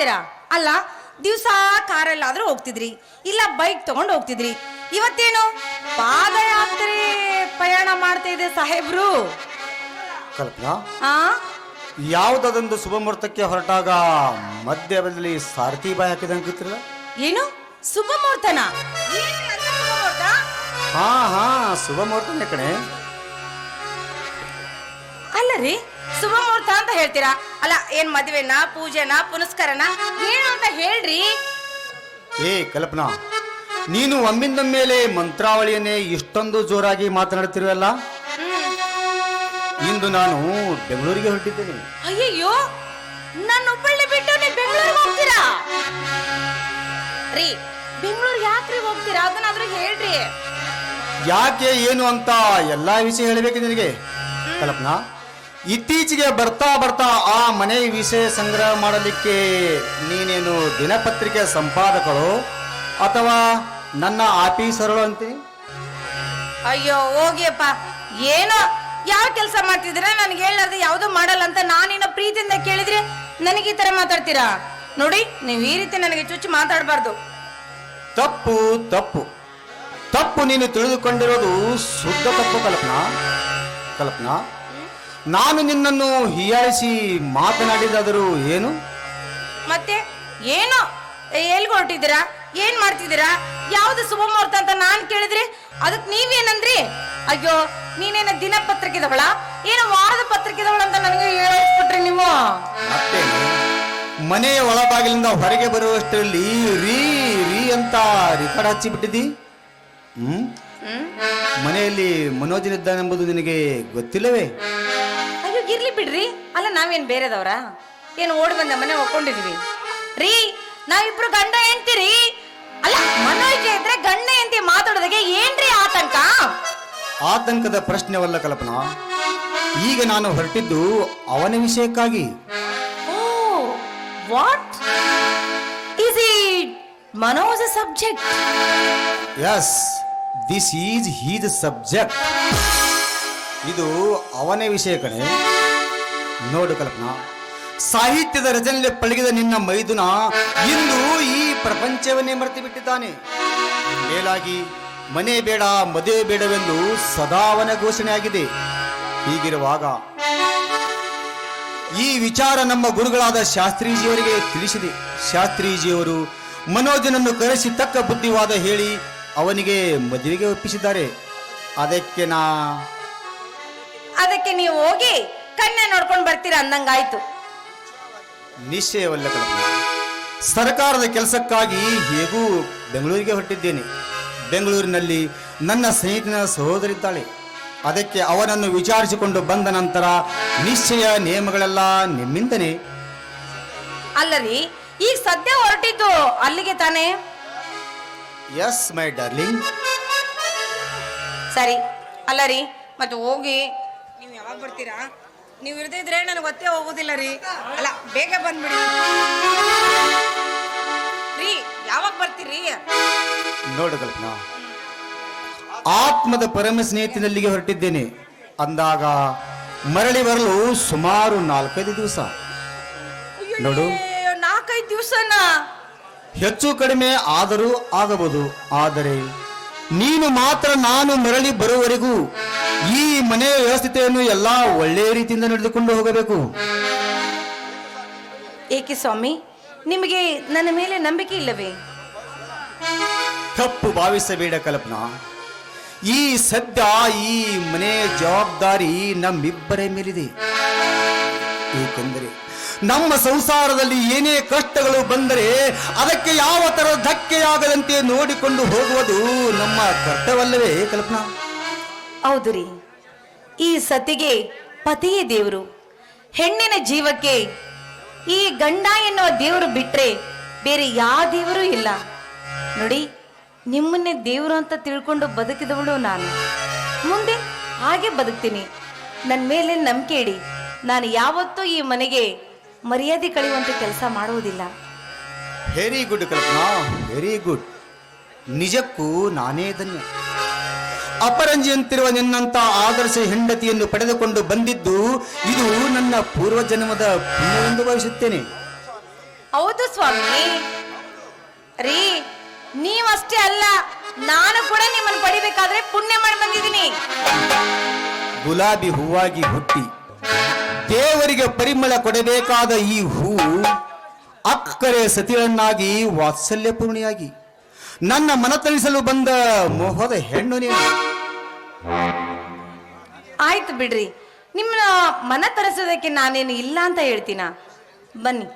ಅಂದಿರಾ ಅಲ್ಲ ದಿವಸ ಕಾರಲ್ಲಾದ್ರೂ ಹೋಗ್ತಿದ್ರಿ. ಇಲ್ಲ ಬೈಕ್ ತಗೊಂಡು ಹೋಗ್ತಿದ್ರಿ. ಇವತ್ತೇನು? ಪಾದಯಾತ್ರೆ ಪ್ರಯಾಣ ಮಾಡ್ತಾ ಇದೆ ಸಾಹೇಬ್ರು. ಕಲ್ಪನಾ ಆ? ಯಾವುದೊಂದು ಶುಭ ಮುಹೂರ್ತಕ್ಕೆ ಹೊರಟಾಗ ಮಧ್ಯದಲ್ಲಿ ಸಾರಥಿ ಬಾಯಿ ಹಾಕಿದಂಗೆ ಏನು? ಶುಭ ಮುಹೂರ್ತನ? ಹಾ ಹಾ ಶುಭ ಮುಹೂರ್ತನೇ ಕಣೆ. ಅಲ್ಲ ರೀ ಶುಭ ಮುಹೂರ್ತ ಅಂತ ಹೇಳ್ತೀರಾ? ಅಲ್ಲ ಏನ್ ಮದ್ವೆನಾ ಪೂಜೆನಾ ಪುನಸ್ಕಾರನಾ? ಏನು ಅಂತ ಹೇಳ್ರಿ. ಏ ಕಲ್ಪನಾ ನೀನು ಒಮ್ಮಿಂದ ಮೇಲೆ ಮಂತ್ರಾವಳಿಯನ್ನೇ ಇಷ್ಟೊಂದು ಜೋರಾಗಿ ಮಾತನಾಡುತ್ತಿರುವಲ್ಲ? ಇಂದು ನಾನು ಬೆಂಗಳೂರಿಗೆ ಹೊರಟಿದ್ದೇನೆ. ಅಯ್ಯಯ್ಯೋ ನನ್ನ ಹುಬ್ಬಳ್ಳಿ ಬಿಟ್ಟು ನೀವು ಬೆಂಗಳೂರಿಗೆ ಹೋಗ್ತೀರಾ? ರೀ ಬೆಂಗಳೂರು ಯಾಕ್ರಿ ಹೋಗ್ತೀರಾ? ಅದನ್ನಾದ್ರೂ ಹೇಳ್ರಿ. ಯಾಕೆ ಏನು ಅಂತ ಎಲ್ಲಾ ವಿಷಯ ಹೇಳಬೇಕು ನಿನಗೆ? ಕಲ್ಪನಾ ಇತ್ತೀಚೆಗೆ ಬರ್ತಾ ಬರ್ತಾ ಆ ಮನೆ ವಿಷಯ ಸಂಗ್ರಹ ಮಾಡಲಿಕ್ಕೆ ನೀನೇನು ದಿನಪತ್ರಿಕೆ ಸಂಪಾದಕರು ಅಥವಾ ನನ್ನ ಆಫೀಸರ್ಗಳು ಅಂತೀನಿ ಅಯ್ಯೋ ಹೋಗಿಯಪ್ಪ. ಏನೋ ಯಾವ ಕೆಲಸ ಮಾಡ್ತಿದ್ರೆ ನನಗೆ ಹೇಳಲಾರ್ದು ಯಾವುದೂ ಮಾಡಲ್ಲ ಅಂತ ನಾನೇನೋ ಪ್ರೀತಿಯಿಂದ ಕೇಳಿದ್ರೆ ನನಗೆ ಈ ತರ ಮಾತಾಡ್ತೀರಾ? ನೋಡಿ ನೀವು ಈ ರೀತಿ ನನಗೆ ಚುಚ್ಚು ಮಾತಾಡಬಾರ್ದು. ತಪ್ಪು ತಪ್ಪು. ತಪ್ಪು ನೀನು ತಿಳಿದುಕೊಂಡಿರೋದು ಶುದ್ಧ ತಪ್ಪು ಕಲ್ಪನಾ? ಕಲ್ಪನಾ? ನಾನು ನಿನ್ನನ್ನು ಹೀಯಾಳಿಸಿ ಮಾತನಾಡಿದಾದರೂ ಏನು? ಮತ್ತೆ ಏನು? ಎಲ್ಗೆ ಹೊರಟಿದ್ದೀರಾ ಏನ್ ಮಾಡ್ತಿದ್ದೀರಾ? ಯಾವ್ದು ಶುಭ ಮುಹೂರ್ತ ಅಂತ ನಾನ್ ಕೇಳಿದ್ರಿ ಅದಕ್ ನೀವೇನಂದ್ರಿ? ಅಯ್ಯೋ ನೀನೇನ ದಿನ ಪತ್ರಿಕೆದವಳ? ಏನು ವಾರದ ಪತ್ರಿಕೆದವಳ ಅಂತ ನನಗೆ ಹೇಳಿಸ್ಬಿಟ್ರಿ ನೀವು. ಮತ್ತೆ ಮನೆಯ ಒಳಬಾಗಿಲಿಂದ ಹೊರಗೆ ಬರುವಷ್ಟರಲ್ಲಿ ರೀ ರೀ ಅಂತ ರಿಕಾರ್ಡ್ ಹಚ್ಚಿಬಿಟ್ಟಿದ್ದಿ? ಹ್ಮ್? ಹ್ಮ್? ಮನೆಯಲ್ಲಿ ಮನೋಜನಿದ್ದಾನೆಂಬುದು ನಿನಗೆ ಗೊತ್ತಿಲ್ಲವೇ? ಇರ್ಲಿ ಬಿಡ್ರಿ. ಅಲ್ಲ ನಾವೇನ್ ಬೇರೆದವ್ರ? ಏನು ಓಡಿ ಬಂದ ಮನೆ ಒಕ್ಕೊಂಡಿದೀವಿ. ರೀ ನಾವಿಬ್ರು ಗಂಡ ಹೆಂಡ್ತಿರಿ ಅಲ್ಲ ಮನೋಜ್ ಇದ್ರೆ ಗಂಡ ಹೆಂಡತಿ ಮಾತಾಡೋದಕ್ಕೆ ಏನ್ರಿ ಆತಂಕ? ಆತಂಕದ ಪ್ರಶ್ನೆವಲ್ಲ ಕಲ್ಪನಾ? ಈಗ ನಾನು ಹೊರಟಿದ್ದು ಅವನ ವಿಷಯಕ್ಕಾಗಿ. ಓ what is it Manoj subject? Yes this is he's subject ಇದು ಅವನೇ ವಿಷಯ ಕಣೆ. ನೋಡು ಕಲ್ಪನಾ, ಸಾಹಿತ್ಯದ ರಚನೆಯಲ್ಲಿ ಪಳಗಿದ ನಿನ್ನ ಮೈದುನ ಇಂದು ಈ ಪ್ರಪಂಚವನ್ನೇ ಮರೆತು ಬಿಟ್ಟಿದ್ದಾನೆ. ಮೇಲಾಗಿ, ಮನೆ ಬೇಡ, ಮದುವೆ ಬೇಡವೆಂದು ಸದಾವನ ಘೋಷಣೆಯಾಗಿದೆ ಹೀಗಿರುವಾಗ, ಈ ವಿಚಾರ ನಮ್ಮ ಗುರುಗಳಾದ ಶಾಸ್ತ್ರೀಜಿಯವರಿಗೆ ತಿಳಿಸಿದೆ. ಶಾಸ್ತ್ರೀಜಿಯವರು ಮನೋಜನನ್ನು ಕರೆಸಿ ತಕ್ಕ ಬುದ್ಧಿವಾದ ಹೇಳಿ ಅವನಿಗೆ ಮದುವೆಗೆ ಒಪ್ಪಿಸಿದ್ದಾರೆ. ಅದಕ್ಕೆ ನಾ ಅದಕ್ಕೆ ನೀವು ಹೋಗಿ ಕಣ್ಣೆ ನೋಡ್ಕೊಂಡು ಬರ್ತೀರಾ ಅಂದಂಗಾಯ್ತು. ನಿಶ್ಚಯವಲ್ಲ ಸರ್ಕಾರದ ಕೆಲಸಕ್ಕಾಗಿ ಹೇಗೂ ಬೆಂಗಳೂರಿಗೆ ಹೊರಟಿದ್ದೇನೆ. ಬೆಂಗಳೂರಿನಲ್ಲಿ ನನ್ನ ಸ್ನೇಹಿತನ ಸಹೋದರಿದ್ದಾಳೆ. ಅದಕ್ಕೆ ಅವನನ್ನು ವಿಚಾರಿಸಿಕೊಂಡು ಬಂದ ನಂತರ ನಿಶ್ಚಯ ನಿಯಮಗಳೆಲ್ಲ ನಿಮ್ಮಿಂದನೆ. ಅಲ್ಲರಿ ಈಗ ಸದ್ಯ ಹೊರಟಿದ್ದು ಅಲ್ಲಿಗೆ ತಾನೇ? ಎಸ್ ಮೈ ಡಾರ್ಲಿಂಗ್ ಸರಿ ಅಲ್ಲರಿ ಮತ್ತೆ ಹೋಗಿ ಬರ್ತೀರಾ ನೀವು ಇರ್ದಿದ್ರೆ ನನಗೆ ಒತ್ತೆ ಹೋಗೋದಿಲ್ಲ ರೀ. ಅಲ್ಲ ಬೇಗ ಬಂದ್ಬಿಡಿ. ರೀ ಯಾವಾಗ ಬರ್ತೀರಿ? ನೋಡು ಕಲ್ಪನಾ ಆತ್ಮದ ಪರಮ ಸ್ನೇಹಿತನಲ್ಲಿಗೆ ಹೊರಟಿದ್ದೇನೆ. ಅಂದಾಗ ಮರಳಿ ಬರಲು ಸುಮಾರು ನಾಲ್ಕೈದು ದಿವಸ. ನೋಡು. ನಾಲ್ಕೈದು ದಿವಸನ? ಹೆಚ್ಚು ಕಡಿಮೆ ಆದರೂ ಆಗಬಹುದು. ಆದರೆ ನೀನು ಮಾತ್ರ ನಾನು ಮರಳಿ ಬರುವವರೆಗೂ ಈ ಮನೆಯ ವ್ಯವಸ್ಥೆಯನ್ನು ಎಲ್ಲಾ ಒಳ್ಳೆಯ ರೀತಿಯಿಂದ ನಡೆದುಕೊಂಡು ಹೋಗಬೇಕು. ಏಕೆ ಸ್ವಾಮಿ? ನಿಮಗೆ ನನ್ನ ಮೇಲೆ ನಂಬಿಕೆ ಇಲ್ಲವೇ? ತಪ್ಪು ಭಾವಿಸಬೇಡ ಕಲ್ಪನಾ. ಈ ಸದ್ಯ ಈ ಮನೆಯ ಜವಾಬ್ದಾರಿ ನಮ್ಮಿಬ್ಬರ ಮೇಲಿದೆ. ಏಕೆಂದರೆ ನಮ್ಮ ಸಂಸಾರದಲ್ಲಿ ಏನೇ ಕಷ್ಟಗಳು ಬಂದರೆ ಅದಕ್ಕೆ ಯಾವ ತರ ಧಕ್ಕೆಯಾಗದಂತೆ ನೋಡಿಕೊಂಡು ಹೋಗುವುದು ನಮ್ಮ ಕರ್ತವ್ಯವಲ್ಲವೇ ಕಲ್ಪನಾ. ಹೌದು ರೀ. ಈ ಸತಿಗೆ ಪತಿಯೇ ದೇವರು. ಹೆಣ್ಣಿನ ಜೀವಕ್ಕೆ ಈ ಗಂಡ ಎನ್ನುವ ದೇವರು ಬಿಟ್ರೆ ಬೇರೆ ಯಾವ ದೇವರು ಇಲ್ಲ. ನೋಡಿ, ನಿಮ್ಮನ್ನೇ ದೇವರು ಅಂತ ತಿಳ್ಕೊಂಡು ಬದುಕಿದವಳು ನಾನು. ಮುಂದೆ ಹಾಗೆ ಬದುಕ್ತೀನಿ. ನನ್ನ ಮೇಲೆ ನಂಬಿಕೆ ಇಡಿ. ನಾನು ಯಾವತ್ತೂ ಈ ಮನೆಗೆ ಮರ್ಯಾದೆ ಕಳೆಯುವಂತ ಕೆಲಸ ಮಾಡುವುದಿಲ್ಲ. Very good Kalpana. Very good ನಿಜಕ್ಕೂ ನಾನೇ ಧನ್ಯ. ಅಪರಂಜಿಯಂತಿರುವ ನಿನ್ನಂತ ಆದರ್ಶ ಹೆಂಡತಿಯನ್ನು ಪಡೆದುಕೊಂಡು ಬಂದಿದ್ದು ಇದು ನನ್ನ ಪೂರ್ವ ಜನ್ಮದ ಪುಣ್ಯವೆಂದು ಭಾವಿಸುತ್ತೇನೆ. ಹೌದು ಸ್ವಾಮಿ. ರೀ ನೀವಷ್ಟೇ ಅಲ್ಲ ನಾನು ಕೂಡ ನಿಮ್ಮನ್ನು ಪಡಿಬೇಕಾದ್ರೆ ಪುಣ್ಯ ಮಾಡಿ ಬಂದಿದ್ದೀನಿ. ಗುಲಾಬಿ ಹೂವಾಗಿ ಹುಟ್ಟಿ ದೇವರಿಗೆ ಪರಿಮಳ ಕೊಡಬೇಕಾದ ಈ ಹೂ ಅಕ್ಕರೆ ಸತಿಯನ್ನಾಗಿ ವಾತ್ಸಲ್ಯಪೂರ್ಣಿಯಾಗಿ ನನ್ನ ಮನತಳಿಸಲು ಬಂದ ಮೋಹದ ಹೆಣ್ಣು ನೀನು. ಆಯ್ತು ಬಿಡ್ರಿ. ನಿಮ್ಮ ಮನ ತರಿಸೋದಕ್ಕೆ ನಾನೇನು ಇಲ್ಲ ಅಂತ ಹೇಳ್ತೀನ? ಬನ್ನಿ.